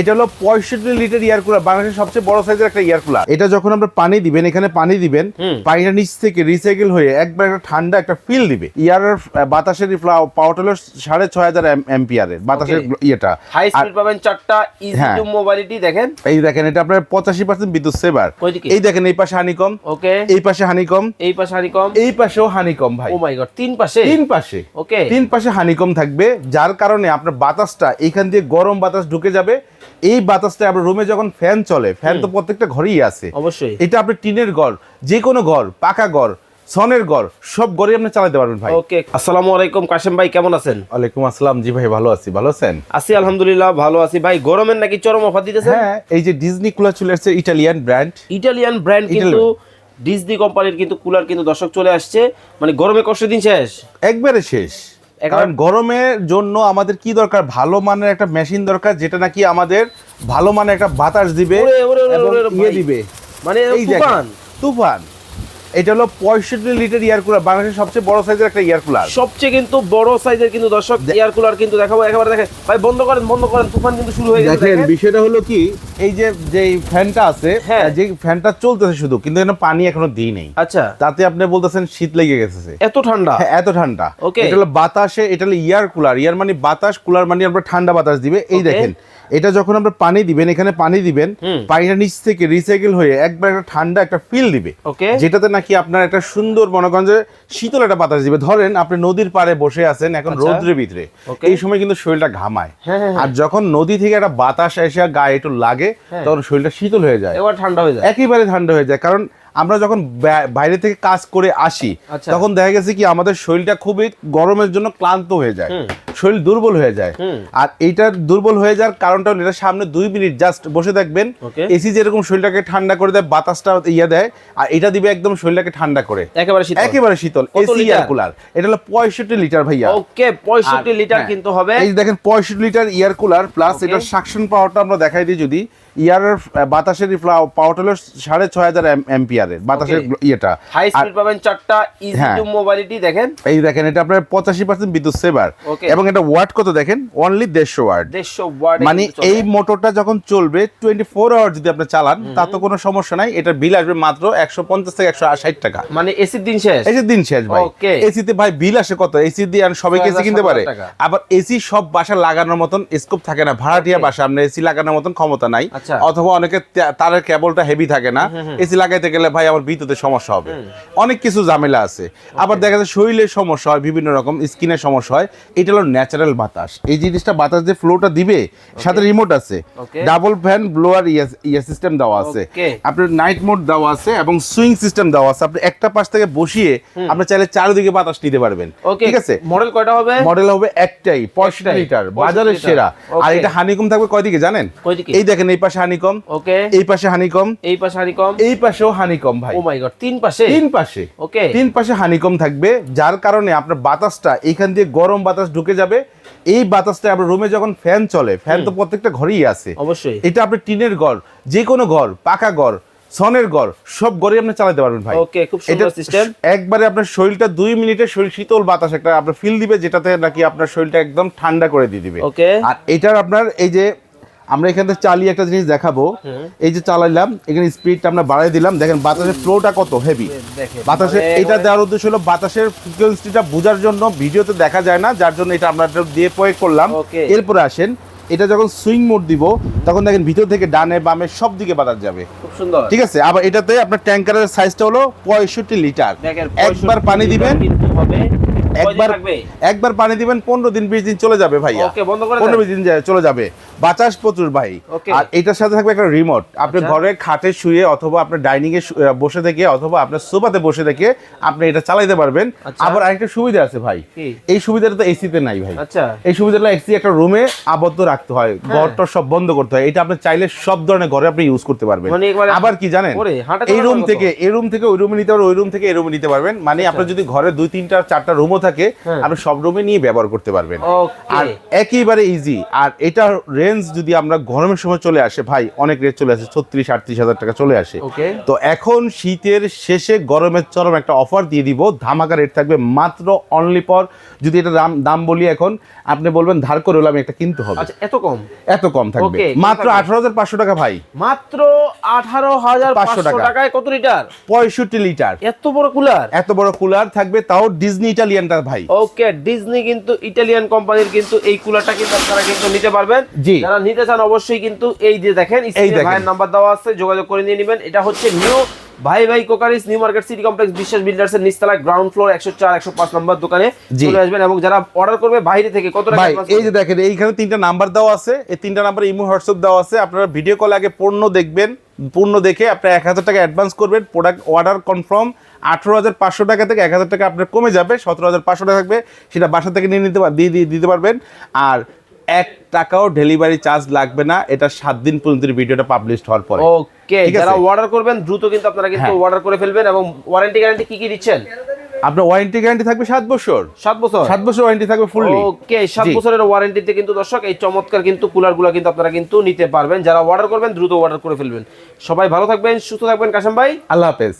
এটা হলো পঁয়ষট্টি লিটার ইয়ার কুলার বাংলাদেশের সবচেয়ে বড় সাইজের একটা ইয়ার কুলার। এটা যখন আমরা পানি দিবেন এখানে পানি দিবেন পানিটা নিচ থেকে রিসাইকেল হয়ে একবার একটা ঠান্ডা একটা ফিল দিবে। ইয়ার বাতাসের পাওয়ার হলো সাড়ে ছয় হাজার এম্পিয়ারের বাতাসের ইয়েটা। হাই স্পিড পাবেন চারটা ইজি হ্যাঁ। টু মোবাইলিটি দেখেন। এই দেখেন এটা আপনার পঁচাশি পার্সেন্ট বিদ্যুৎ সেবার এই দেখেন এই পাশে হানিকম ওকে এই পাশে হানিকম এই পাশে হানিকম এই পাশেও হানিকম ভাই। ও মাই গড তিন পাশে? তিন পাশে। ওকে তিন পাশে হানিকম থাকবে যার কারণে আপনার বাতাসটা এখান দিয়ে গরম বাতাস ঢুকে যাবে এই বাতাসটা আপনার রুমে যখন ফ্যান চলে ফ্যান তো প্রত্যেকটা ঘরেই আছে। অবশ্যই। এটা আপনি টিনের ঘর যে কোনো ঘর পাকা ঘর সনের ঘর সব ঘরে আপনি চালাতে পারবেন ভাই। ওকে আসসালামু আলাইকুম কাশেম ভাই কেমন আছেন? ওয়ালাইকুম আসসালাম। জি ভাই ভালো আছি। ভালো আছেন? আছি আলহামদুলিল্লাহ ভালো আছি। ভাই গরমের নাকি চরম অফার দিতেছেন? হ্যাঁ এই যে ডিজনি কুলার চলে আসছে ইটালিয়ান ব্র্যান্ড ইটালিয়ান ব্র্যান্ড কিন্তু ডিজনি কোম্পানির কিন্তু কুলার কিন্তু দর্শক চলে আসছে। মানে গরমে কষ্ট দিন শেষ? একবারে শেষ। কারণ গরমের জন্য আমাদের কি দরকার? ভালো মানের একটা মেশিন দরকার যেটা নাকি আমাদের ভালো মানের একটা বাতাস দিবে ইয়ে। দিবে। মানে তুফান। তুফান। এটা হলো পঁয়ষট্টি লিটার ইয়ার কুলার বাংলাদেশের সবচেয়ে বড় সাইজের একটা ইয়ার কুলার। সবচেয়ে কিন্তু বড় সাইজের কিন্তু দর্শক এয়ার কুলার কিন্তু দেখাবো। একেবারে দেখেন ভাই বন্ধ করেন বন্ধ করেন তুফান কিন্তু শুরু হয়ে গেছে দেখেন বিষয়টা হলো কি? এই যে যে ফ্যানটা আছে হ্যাঁ। যে ফ্যানটা চলতেছে শুধু কিন্তু এখানে পানি এখনও দিই নেই। আচ্ছা। তাতে আপনি বলতেছেন শীত লেগে গেছে। এত ঠান্ডা? হ্যাঁ, এত ঠান্ডা। Okay. এটা হলো বাতাসে এটা হলো ইয়ার কুলার। ইয়ার মানে বাতাস কুলার মানে আপনার ঠান্ডা বাতাস দিবে। এই দেখেন এটা যখন আমরা পানি দিবেন এখানে পানি দিবেন পানিটা নিচ থেকে রিসাইকেল হয়ে একবার একটা ঠান্ডা একটা ফিল দিবে। ওকে যেটাতে নাকি আপনার একটা সুন্দর মনে করেন যে শীতল একটা বাতাস দিবে? ধরেন আপনি নদীর পাড়ে বসে আছেন এখন রৌদ্রে রৌদ্রের ভিতরে। এই সময় কিন্তু শরীরটা ঘামায়। হ্যাঁ, হ্যাঁ, আর যখন নদী থেকে একটা বাতাস এসে গায়ে একটু লাগে হ্যাঁ। তখন শরীরটা শীতল হয়ে যায়। এবার ঠান্ডা হয়ে যায়। একেবারে ঠান্ডা হয়ে যায়। কারণ আমরা যখন বাইরে থেকে কাজ করে আসি আচ্ছা। তখন দেখা গেছে কি আমাদের শরীরটা খুবই গরমের জন্য ক্লান্ত হয়ে যায়। শরীর দুর্বল হয়ে যায়। আর এইটা দুর্বল হয়ে যাওয়ার কারণটা এটা সামনে দুই মিনিট জাস্ট বসে থাকবেন এসি যেরকম শরীরটাকে ঠান্ডা করে দেয় বাতাসটা ইয়ে দেয় আর এটা দিবে একদম শরীরটাকে ঠান্ডা করে। একেবারে শীতল। একেবারে শীতল এসি? এয়ার কুলার এটা হলো পঁয়ষট্টি লিটার ভাইয়া। ওকে পঁয়ষট্টি লিটার হ্যাঁ, কিন্তু হবে। এই দেখেন পঁয়ষট্টি লিটার ইয়ার কুলার প্লাস এটার সাকশন পাওয়ারটা আমরা দেখাই দিই যদি। ইয়ারের বাতাসের পাওয়ারটা হলো সাড়ে ছয় হাজার এম্পিয়ারের বাতাসের ইয়েটা। হাই স্পিড পাবেন চারটা ইজি হ্যাঁ। টু মোবাইলিটি দেখেন। এই দেখেন এটা আপনার পঁচাশি পার্সেন্ট বিদ্যুৎ সেবার এবং এটা ওয়াট কত দেখেন? অনলি দেড়শো ওয়াট দেড়শো ওয়ার্ড মানে এই মোটরটা যখন চলবে টোয়েন্টি ফোর আওয়ার যদি আপনি চালান তা তো কোনো সমস্যা নাই। এটা বিল আসবে মাত্র একশো পঞ্চাশ থেকে একশো ষাট টাকা। মানে এসির দিন শেষ? যে দিন শেষ ভাই. এসিতে ভাই বিল আসে কত? এসি দিয়ে আর সবাইকে এসি কিনতে পারে। আবার এসি সব বাসা লাগানোর মতন স্কোপ থাকে না। ভাড়াটিয়া বাসা আপনার এসি লাগানোর মতন ক্ষমতা নাই। আচ্ছা। অথবা অনেকে তারের কেবলটা হেভি থাকে না এসি লাগাইতে গেলে ভাই আমার বিদ্যুতের সমস্যা হবে। অনেক কিছু ঝামেলা আছে। আবার দেখা যায় শরীরের সমস্যা হয় বিভিন্ন রকম স্কিনের সমস্যা হয়। এটা হলো ন্যাচারাল বাতাস। এই জিনিসটা বাতাস যে ফ্লোটা দিবে সাথে রিমোট আছে। ডাবল ফ্যান ব্লোয়ার ইয়ে সিস্টেম দেওয়া আছে। আপনার নাইট মোড দেওয়া আছে এবং সুইং সিস্টেম দেওয়া আছে। আপনি একটা পাশ থেকে বসিয়ে আপনি চাইলে চারিদিকে বাতাস নিতে পারবেন। ঠিক আছে? মডেল কয়টা হবে? মডেল হবে একটাই পঁয়ষট্টি লিটার বাজারের সেরা। আর. এটা হানিকম থাকবে কয়দিকে জানেন? এই দেখেন এই পাশে হানিকম। ওকে। এই পাশে হানিকম। এই পাশে হানিকম। এই পাশেও হানিকম ভাই। ও মাই গড তিন পাশে? তিন পাশে। ওকে। তিন পাশে হানিকম থাকবে যার কারণে আপনার বাতাসটা এখান দিয়ে গরম বাতাস ঢুকে যাবে। এই বাতাসটা আপনার রুমে যখন ফ্যান চলে ফ্যান তো প্রত্যেকটা ঘরেই আছে। অবশ্যই। এটা আপনার টিনের ঘর যে কোনো ঘর পাকা ঘর সনের ঘর সব ঘরে আপনি চালাতে পারবেন ভাই। ওকে খুব সুন্দর সিস্টেম একবারে আপনার শরীরটা দুই মিনিটে শরীর শীতল বাতাস একটা আপনার ফিল দিবে যেটাতে নাকি আপনার শরীরটা একদম ঠান্ডা করে দিয়ে দিবে। ওকে। আর এটার আপনার এই যে আমরা এখান থেকে চালিয়ে একটা জিনিস দেখাবো। এই যে চালাইলাম এখানে স্পিডটা আমরা বাড়াই দিলাম। দেখেন বাতাসের ফ্লোটা কত হেভি মানে এটা দেওয়ার উদ্দেশ্য হলো বাতাসের ফ্রিকোয়েন্সিটা বোঝার জন্য ভিডিওতে দেখা যায় না যার জন্য এটা আমরা দিয়ে প্রয়োগ করলাম. এরপরে আসেন এটা যখন সুইং মোড দিব তখন দেখেন ভিতর থেকে ডানে বামে সব দিকে বাতাস যাবে। খুব সুন্দর। ঠিক আছে? আবার এটাতে আপনার ট্যাঙ্কারের সাইজটা হলো পঁয়ষট্টি লিটার। একবার পানি দিবেন। হবে। একবার একবার পানি দিবেন পনেরো দিন বিশ দিন চলে যাবে ভাইয়া। পনেরো বিশ দিন চলে যাবে। বাতাস প্রচুর ভাই। আর এটার সাথে থাকবে একটা রিমোট আপনি আচ্ছা। ঘরে খাটে শুয়ে অথবা আপনার ডাইনিং এ বসে থেকে অথবা আপনার সোফাতে বসে থেকে আপনি এটা চালাইতে পারবেন। আচ্ছা। আবার আরেকটা সুবিধা আছে ভাই। এই সুবিধাটা তো এসিতে নাই ভাই। আচ্ছা। এই সুবিধাটা এসি একটা রুমে আবদ্ধ রাখতে হয়। হ্যাঁ। ঘরটা সব বন্ধ করতে হয়। এটা আপনি চাইলে সব ধরনের ঘরে আপনি ইউজ করতে পারবেন। মানে আবার কি জানেন? এই রুম থেকে এই রুম থেকে ওই রুমে নিতে পারবেন ওই রুম থেকে এই রুমে নিতে পারবেন। মানে আপনার যদি ঘরে দুই তিনটা চারটা রুমও থাকে হ্যাঁ। আপনি সব রুমে নিয়ে ব্যবহার করতে পারবেন। আর একেবারে ইজি আর এটা রেঞ্জ যদি আমরা গরমের সময় চলে আসে ভাই অনেক রেট চলে আসে ছত্রিশ আটত্রিশ হাজার টাকা চলে আসে। তো এখন শীতের শেষে গরমের চরম একটা অফার দিয়ে দিব। ধামাকা রেট থাকবে মাত্র অনলি পর যদি এটা দাম দাম বলি এখন আপনি বলবেন ধার করে হলে আমি একটা কিনতে হবে। আচ্ছা এত কম? এত কম থাকবে। মাত্র আঠারো হাজার পাঁচশো টাকা ভাই। মাত্র আঠারো হাজার পাঁচশো টাকা। টাকায় কত লিটার পঁয়ষট্টি লিটার এত বড় কুলার এত বড় কুলার থাকবে তাও ডিজনি ইটালিয়ানটা ভাই। ওকে ডিজনি কিন্তু ইটালিয়ান কোম্পানির কিন্তু এই কুলারটা কিন্তু আপনারা কিন্তু নিতে পারবেন। জি। যারা নিতে চান অবশ্যই কিন্তু এই যে দেখেন ভাইয়ের নাম্বার দেওয়া আছে যোগাযোগ করে নিয়ে নেবেন। এটা হচ্ছে নিউ ভাই ভাই কোকারিস new market city complex Biswas builders এর নিচতলা গ্রাউন্ড ফ্লোর একশো চার একশো পাঁচ নম্বর দোকানে চলে আসবেন এবং যারা অর্ডার করবে বাইরে থেকে কত টাকা এই যে দেখেন এইখানে তিনটা নাম্বার দেওয়া আছে। এই তিনটা নাম্বার ইমো হোয়াটসঅ্যাপ দেওয়া আছে। আপনারা ভিডিও কল আগে পণ্য দেখবেন। পণ্য দেখে আপনারা এক হাজার টাকা অ্যাডভান্স করবেন। প্রোডাক্ট অর্ডার কনফার্ম আঠারো হাজার পাঁচশো টাকা থেকে এক হাজার টাকা আপনার কমে যাবে সতেরো হাজার পাঁচশো টাকা থাকবে সেটা বাসা থেকে নিয়ে নিতে পার- দিয়ে দিয়ে দিতে পারবেন। আর এক টাকাও ডেলিভারি চার্জ লাগবে না এটা সাত দিন পর্যন্ত ভিডিওটা পাবলিশ হওয়ার পরে। ওকে যারা অর্ডার করবেন দ্রুত কিন্তু আপনারা কিন্তু হ্যাঁ। অর্ডার করে ফেলবেন এবং ওয়ারেন্টি গ্যারান্টি কি কি দিচ্ছেন? আপনার ওয়ারেন্টি গ্যারান্টি থাকবে সাত বছর। সাত বছর? সাত বছর ওয়ারেন্টি থাকবে ফুললি ওকে সাত বছরের ওয়ারেন্টিতে কিন্তু দর্শক এই চমৎকার কিন্তু কুলারগুলো কিন্তু আপনারা কিন্তু নিতে পারবেন। যারা অর্ডার করবেন দ্রুত অর্ডার করে ফেলবেন। সবাই ভালো থাকবেন সুস্থ থাকবেন কাশাম ভাই। আল্লাহ হাফেজ।